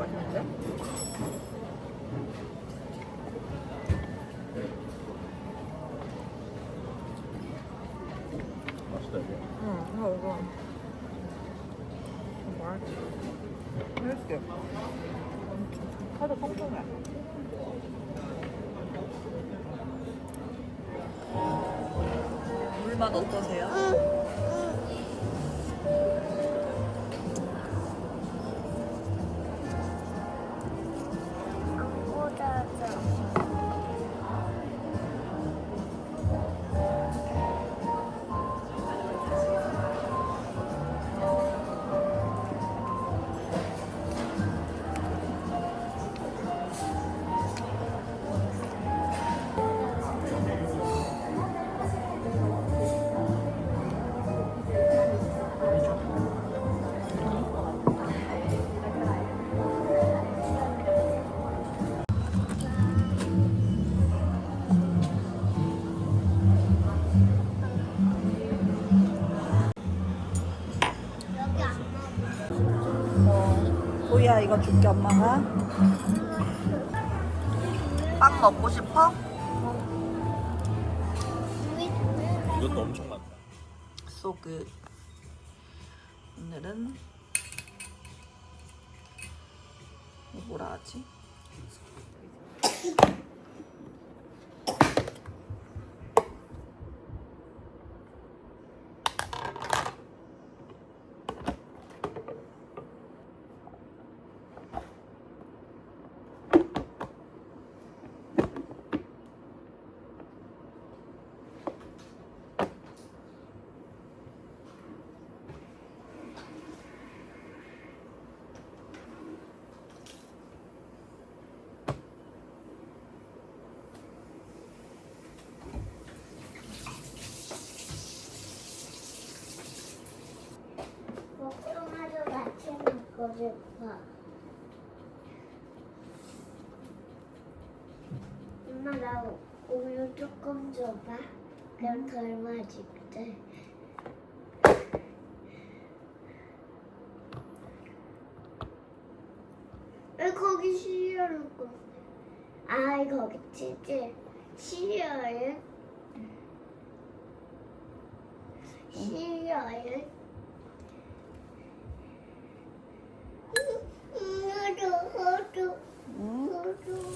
맛있는데? 맛있다 이게. 응, 이거 이거. 맛있지. 맛있지? 파도 통통해. 맛 어떠세요? 여 이거 줄게 엄마가. 빵 먹고 싶어? 이것도 엄청 많다. So good. 오늘은 뭐라 하지? 복숭아도 같이 먹고 싶어. 엄마 나 우유 조금 줘봐. 그럼 덜 맛있대. 왜 거기 시리얼을 건데? 아 거기 치즈 시리얼 시리얼 나도 나도 나도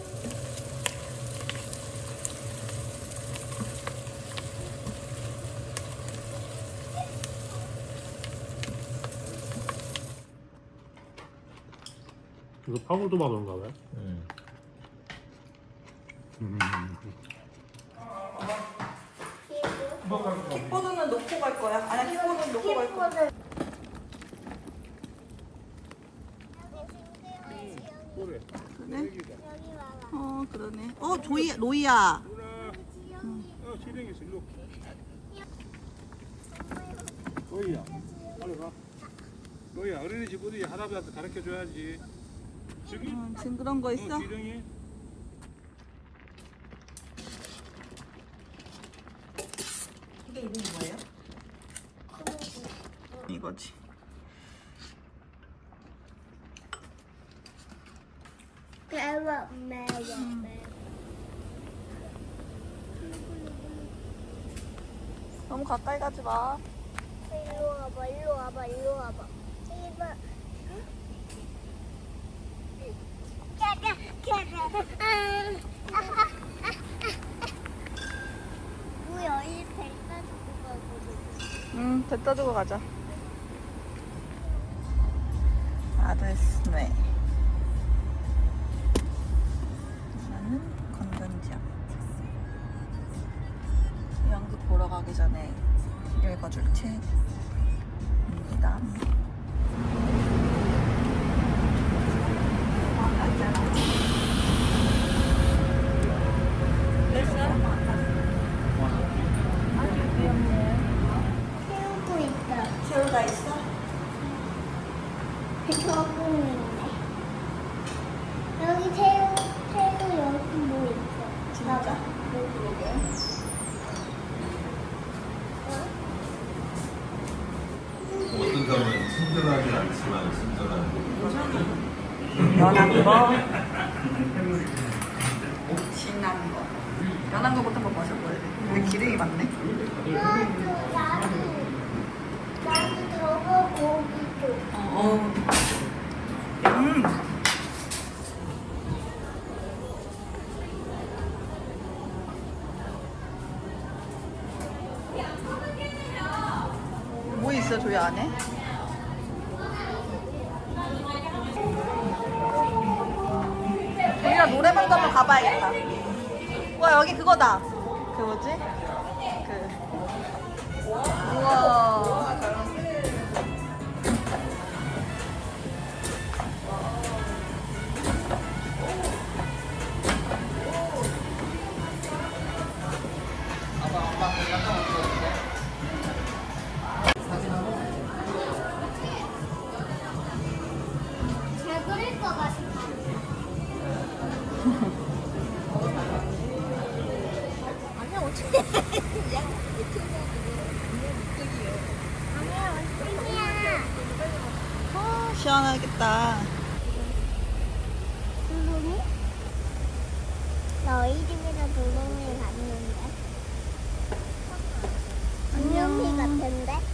이거 파고도마던가 봐. 음. 음. 킥보드는 놓고 갈 거야? 아니야 킥보드는 놓고 갈 거야. 그래. 여기 와봐. 어 그러네. 어 조이 로이야. 어, 실행이 있어. 일로. 너희야. 빨리 가. 너희야, 어린이집 어디 할아버지한테 가르쳐 줘야지. 저기. 어, 지금 그런 거 있어? 이게 이름이 뭐예요? 이거지. 매워 매워 매워. 너무 가까이 가지 마. 일로 와봐 일로 와봐 일로 와봐. 이봐. 가가 가가. 뭐야 이 벨타 두고 가고. 응, 됐다 두고 가자. 아드스네. 이거는 건전지역. 연극 보러 가기 전에 읽어줄 책입니다. 새우도 있다. 새우가 있어? 저기 있네. 여기 새우 새우 여기 뭐 있어? 진짜? 봐봐. 그러게. 연한 거, 진한 거. 연한 거부터 한번 마셔봐야 돼. 근데 기름이 많네. 줘. 어. 음. 뭐 있어 저기 안에? 우리가 노래방도 한번 가봐야겠다. 와 여기 그거다. 그 뭐지? 그 우와. 어, 시원하겠다. 두둥이? 너희 집이랑 두둥이 같는데? 안녕히 같은데?